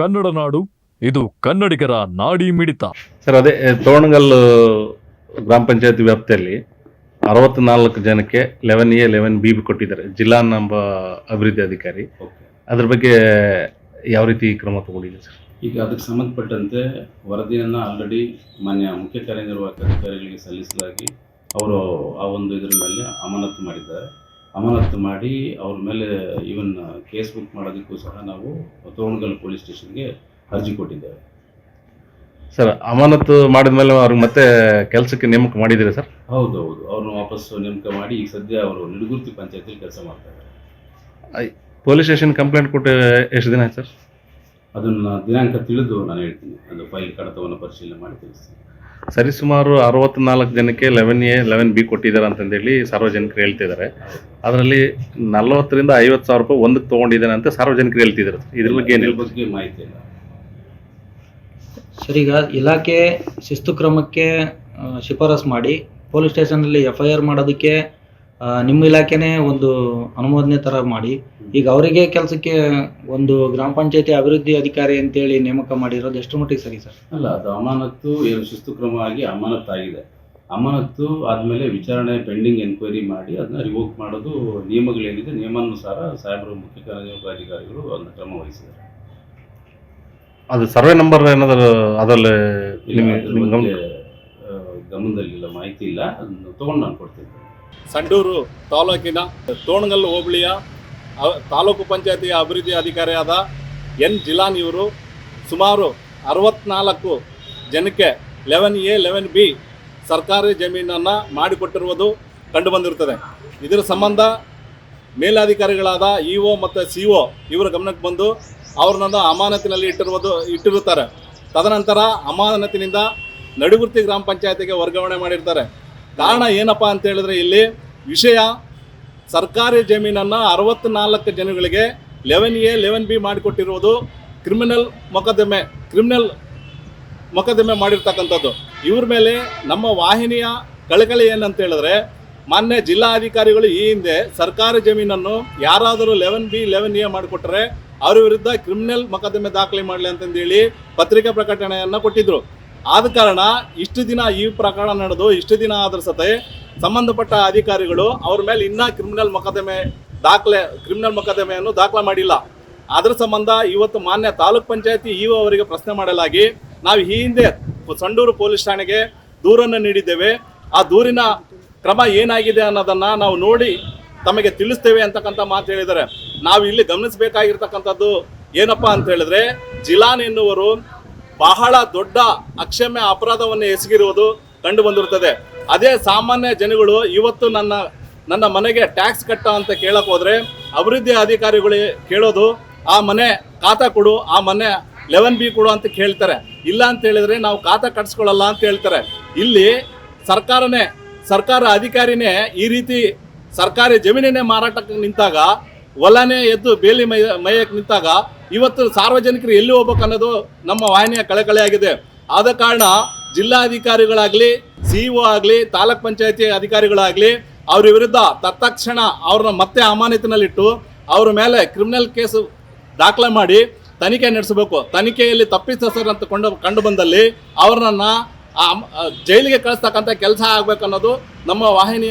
ಕನ್ನಡ ನಾಡು ಇದು ಕನ್ನಡಿಗರ ನಾಡಿ ಮಿಡಿತ. ಸರ್ ಅದೇ ತೋಣಗಲ್ ಗ್ರಾಮ ಪಂಚಾಯತ್ ವ್ಯಾಪ್ತಿಯಲ್ಲಿ ಅರವತ್ನಾಲ್ಕು ಜನಕ್ಕೆ eleven A eleven B B ಕೊಟ್ಟಿದ್ದಾರೆ. ಜಿಲ್ಲಾ ನಂಬ ಅಭಿವೃದ್ಧಿ ಅಧಿಕಾರಿ. ಅದ್ರ ಬಗ್ಗೆ ಯಾವ ರೀತಿ ಕ್ರಮ ತಗೊಂಡಿದೆ ಸರ್? ಈಗ ಅದಕ್ಕೆ ಸಂಬಂಧಪಟ್ಟಂತೆ ವರದಿಯನ್ನು ಆಲ್ರೆಡಿ ಮಾನ್ಯ ಮುಖ್ಯ ಕಾರ್ಯನಿರ್ವಾಹಕ ಅಧಿಕಾರಿಗಳಿಗೆ ಸಲ್ಲಿಸಲಾಗಿ ಅವರು ಆ ಒಂದು ಇದರ ಮೇಲೆ ಅಮಾನತು ಮಾಡಿದ್ದಾರೆ. ಅಮಾನತು ಮಾಡಿ ಅವ್ರ ಮೇಲೆ ಈವನ್ ಕೇಸ್ ಬುಕ್ ಮಾಡೋದಕ್ಕೂ ಸಹ ನಾವು ತೋರಣಗಲ್ ಪೊಲೀಸ್ ಸ್ಟೇಷನ್ಗೆ ಅರ್ಜಿ ಕೊಟ್ಟಿದ್ದೇವೆ. ಸರ್ ಅಮಾನತು ಮಾಡಿದ ಮೇಲೆ ಅವ್ರಿಗೆ ಮತ್ತೆ ಕೆಲಸಕ್ಕೆ ನೇಮಕ ಮಾಡಿದ್ದೀರಾ ಸರ್? ಹೌದು ಹೌದು. ಅವ್ರನ್ನ ವಾಪಸ್ ನೇಮಕ ಮಾಡಿ ಈಗ ಸದ್ಯ ಅವರು ನಿಡುಗುರ್ತಿ ಪಂಚಾಯತಿಲಿ ಕೆಲಸ ಮಾಡ್ತಾರೆ. ಪೊಲೀಸ್ ಸ್ಟೇಷನ್ ಕಂಪ್ಲೇಂಟ್ ಕೊಟ್ಟು ಎಷ್ಟು ದಿನ ಆಯ್ತು ಸರ್? ಅದನ್ನು ದಿನಾಂಕ ತಿಳಿದು ನಾನು ಹೇಳ್ತೀನಿ. ಅದು ಫೈಲ್ ಕಡತವನ್ನು ಪರಿಶೀಲನೆ ಮಾಡಿ ತಿಳಿಸ್ತೀನಿ. ಸರಿಸುಮಾರು ಅರವತ್ನಾಲ್ಕು ಜನಕ್ಕೆ ಲೆವೆನ್ ಎ ಲೆವೆನ್ ಬಿ ಕೊಟ್ಟಿದ್ದಾರೆ ಅಂತಂದೇಳಿ ಸಾರ್ವಜನಿಕರು ಹೇಳ್ತಿದ್ದಾರೆ. ಅದರಲ್ಲಿ ನಲವತ್ತರಿಂದ ಐವತ್ತು ಸಾವಿರ ರೂಪಾಯಿ ಒಂದಕ್ಕೆ ತೊಗೊಂಡಿದ್ದಾನೆ ಅಂತ ಸಾರ್ವಜನಿಕರು ಹೇಳ್ತಿದ್ದಾರೆ. ಇದ್ರ ಬಗ್ಗೆ ಏನು ಇದ್ರ ಬಗ್ಗೆ ಮಾಹಿತಿ ಇಲ್ಲ. ಸರ್ ಈಗ ಇಲಾಖೆ ಶಿಸ್ತು ಕ್ರಮಕ್ಕೆ ಶಿಫಾರಸ್ ಮಾಡಿ ಪೊಲೀಸ್ ಸ್ಟೇಷನಲ್ಲಿ ಎಫ್ ಐ ಆರ್ ಮಾಡೋದಕ್ಕೆ ನಿಮ್ಮ ಇಲಾಖೆನೇ ಒಂದು ಅನುಮೋದನೆ ಥರ ಮಾಡಿ. ಈಗ ಅವರಿಗೆ ಕೆಲಸಕ್ಕೆ ಒಂದು ಗ್ರಾಮ ಪಂಚಾಯತಿ ಅಭಿವೃದ್ಧಿ ಅಧಿಕಾರಿ ಅಂತೇಳಿ ನೇಮಕ ಮಾಡಿರೋದು ಎಷ್ಟು ಮಟ್ಟಿಗೆ ಸರಿ ಸರ್? ಅಲ್ಲ ಅದು ಅಮಾನತ್ತು ಏನು ಶಿಸ್ತು ಕ್ರಮವಾಗಿ ಆಗಿ ಅಮಾನತ್ತಾಗಿದೆ. ಅಮಾನತ್ತು ಆದಮೇಲೆ ವಿಚಾರಣೆ ಪೆಂಡಿಂಗ್ ಎನ್ಕ್ವೈರಿ ಮಾಡಿ ಅದನ್ನ ರಿವೋಕ್ ಮಾಡೋದು ನಿಯಮಗಳೇನಿದೆ ನಿಯಮಾನುಸಾರ ಸಾಹೇಬರು ಮುಖ್ಯ ಕಾರ್ಯನಿರ್ವಾಹಕ ಅಧಿಕಾರಿಗಳು ಅದನ್ನ ಕ್ರಮ ವಹಿಸಿದ್ದಾರೆ. ಅದು ಸರ್ವೆ ನಂಬರ್ ಏನಾದರೂ ಅದರಲ್ಲಿ ಗಮನದಲ್ಲಿಲ್ಲ ಮಾಹಿತಿ ಇಲ್ಲ ಅದನ್ನು ತೊಗೊಂಡು ನಾನು ಕೊಡ್ತೀನಿ. ಸಂಡೂರು ತಾಲೂಕಿನ ತೋಣಗಲ್ಲು ಹೋಬಳಿಯ ತಾಲೂಕು ಪಂಚಾಯತಿಯ ಅಭಿವೃದ್ಧಿ ಅಧಿಕಾರಿಯಾದ ಎನ್ ಜಿಲಾನ್ ಇವರು ಸುಮಾರು ಅರವತ್ನಾಲ್ಕು ಜನಕ್ಕೆ ಲೆವೆನ್ ಎ, ಲೆವೆನ್ ಬಿ ಸರ್ಕಾರಿ ಜಮೀನನ್ನು ಮಾಡಿಕೊಟ್ಟಿರುವುದು ಕಂಡುಬಂದಿರುತ್ತದೆ. ಇದರ ಸಂಬಂಧ ಮೇಲಾಧಿಕಾರಿಗಳಾದ ಇ ಒ ಮತ್ತು ಸಿ ಒ ಇವರ ಗಮನಕ್ಕೆ ಬಂದು ಅವ್ರನ್ನ ಅಮಾನತಿನಲ್ಲಿ ಇಟ್ಟಿರುವುದು, ಇಟ್ಟಿರುತ್ತಾರೆ. ತದನಂತರ ಅಮಾನತಿನಿಂದ ನಡುಗುರ್ತಿ ಗ್ರಾಮ ಪಂಚಾಯತಿಗೆ ವರ್ಗಾವಣೆ ಮಾಡಿರ್ತಾರೆ. ಕಾರಣ ಏನಪ್ಪ ಅಂತ ಹೇಳಿದ್ರೆ ಇಲ್ಲಿ ವಿಷಯ ಸರ್ಕಾರಿ ಜಮೀನನ್ನು ಅರವತ್ನಾಲ್ಕು ಜನಗಳಿಗೆ ಲೆವೆನ್ ಎ, ಲೆವೆನ್ ಬಿ ಮಾಡಿಕೊಟ್ಟಿರುವುದು ಕ್ರಿಮಿನಲ್ ಮೊಕದ್ದಮೆ ಕ್ರಿಮಿನಲ್ ಮೊಕದ್ದಮೆ ಮಾಡಿರ್ತಕ್ಕಂಥದ್ದು. ಇವ್ರ ಮೇಲೆ ನಮ್ಮ ವಾಹಿನಿಯ ಕಳಕಳಿ ಏನಂತ ಹೇಳಿದ್ರೆ ಮಾನ್ಯ ಜಿಲ್ಲಾಧಿಕಾರಿಗಳು ಈ ಹಿಂದೆ ಸರ್ಕಾರಿ ಜಮೀನನ್ನು ಯಾರಾದರೂ ಲೆವೆನ್ ಬಿ, ಲೆವೆನ್ ಎ ಮಾಡಿಕೊಟ್ರೆ ಅವರ ವಿರುದ್ಧ ಕ್ರಿಮಿನಲ್ ಮೊಕದ್ದಮೆ ದಾಖಲೆ ಮಾಡಲಿ ಅಂತಂದೇಳಿ ಪತ್ರಿಕಾ ಪ್ರಕಟಣೆಯನ್ನು ಕೊಟ್ಟಿದ್ರು. ಆದ ಕಾರಣ ಇಷ್ಟು ದಿನ ಈ ಪ್ರಕರಣ ನಡೆದು ಇಷ್ಟು ದಿನ ಆದ್ರ ಸತೆ ಸಂಬಂಧಪಟ್ಟ ಅಧಿಕಾರಿಗಳು ಅವ್ರ ಮೇಲೆ ಇನ್ನೂ ಕ್ರಿಮಿನಲ್ ಮೊಕದ್ದಮೆ ದಾಖಲೆ ಕ್ರಿಮಿನಲ್ ಮೊಕದ್ದಮೆಯನ್ನು ದಾಖಲೆ ಮಾಡಿಲ್ಲ. ಅದರ ಸಂಬಂಧ ಇವತ್ತು ಮಾನ್ಯ ತಾಲೂಕ್ ಪಂಚಾಯತಿ ಇಒ ಅವರಿಗೆ ಪ್ರಶ್ನೆ ಮಾಡಲಾಗಿ ನಾವು ಈ ಹಿಂದೆ ಸಂಡೂರು ಪೊಲೀಸ್ ಠಾಣೆಗೆ ದೂರನ್ನು ನೀಡಿದ್ದೇವೆ. ಆ ದೂರಿನ ಕ್ರಮ ಏನಾಗಿದೆ ಅನ್ನೋದನ್ನ ನಾವು ನೋಡಿ ತಮಗೆ ತಿಳಿಸ್ತೇವೆ ಅಂತಕ್ಕಂಥ ಮಾತು ಹೇಳಿದ್ದಾರೆ. ನಾವು ಇಲ್ಲಿ ಗಮನಿಸಬೇಕಾಗಿರ್ತಕ್ಕಂಥದ್ದು ಏನಪ್ಪ ಅಂತ ಹೇಳಿದ್ರೆ, ಜಿಲಾನ್ ಎನ್ನುವರು ಬಹಳ ದೊಡ್ಡ ಅಕ್ಷಮ್ಯ ಅಪರಾಧವನ್ನು ಎಸಗಿರುವುದು ಕಂಡು ಬಂದಿರುತ್ತದೆ. ಅದೇ ಸಾಮಾನ್ಯ ಜನಗಳು ಇವತ್ತು ನನ್ನ ನನ್ನ ಮನೆಗೆ ಟ್ಯಾಕ್ಸ್ ಕಟ್ಟ ಅಂತ ಕೇಳಕ್ ಹೋದ್ರೆ ಅಭಿವೃದ್ಧಿ ಅಧಿಕಾರಿಗಳು ಕೇಳೋದು, ಆ ಮನೆ ಖಾತಾ ಕೊಡು, ಆ ಮನೆ ಲೆವೆನ್ ಬಿ ಕೊಡು ಅಂತ ಕೇಳ್ತಾರೆ. ಇಲ್ಲ ಅಂತ ಹೇಳಿದ್ರೆ ನಾವು ಖಾತಾ ಕಟ್ಸ್ಕೊಳ್ಳಲ್ಲ ಅಂತ ಹೇಳ್ತಾರೆ. ಇಲ್ಲಿ ಸರ್ಕಾರನೇ, ಸರ್ಕಾರ ಅಧಿಕಾರಿನೇ ಈ ರೀತಿ ಸರ್ಕಾರಿ ಜಮೀನಿನೇ ಮಾರಾಟಕ್ಕೆ ನಿಂತಾಗ, ಹೊಲನೇ ಎದ್ದು ಬೇಲಿ ಮೈ, ಮೈಯಕ್ಕೆ ನಿಂತಾಗ ಇವತ್ತು ಸಾರ್ವಜನಿಕರು ಎಲ್ಲಿ ಹೋಗ್ಬೇಕು ಅನ್ನೋದು ನಮ್ಮ ವಾಹಿನಿಯ ಕಳಕಳಿಯಾಗಿದೆ ಆದ ಕಾರಣ ಜಿಲ್ಲಾಧಿಕಾರಿಗಳಾಗಲಿ ಸಿ ಒ ಆಗಲಿ, ತಾಲೂಕ್ ಪಂಚಾಯತಿ ಅಧಿಕಾರಿಗಳಾಗಲಿ, ಅವ್ರ ವಿರುದ್ಧ ತತ್ಕ್ಷಣ ಅವ್ರನ್ನ ಮತ್ತೆ ಅಮಾನತಿನಲ್ಲಿಟ್ಟು ಅವ್ರ ಮೇಲೆ ಕ್ರಿಮಿನಲ್ ಕೇಸು ದಾಖಲೆ ಮಾಡಿ ತನಿಖೆ ನಡೆಸಬೇಕು. ತನಿಖೆಯಲ್ಲಿ ತಪ್ಪಿತಸ್ಥರಂತ ಕೊಂಡು ಕಂಡು ಬಂದಲ್ಲಿ ಅವ್ರನ್ನ ಜೈಲಿಗೆ ಕಳಿಸ್ತಕ್ಕಂಥ ಕೆಲಸ ಆಗ್ಬೇಕು ಅನ್ನೋದು ನಮ್ಮ ವಾಹಿನಿಯ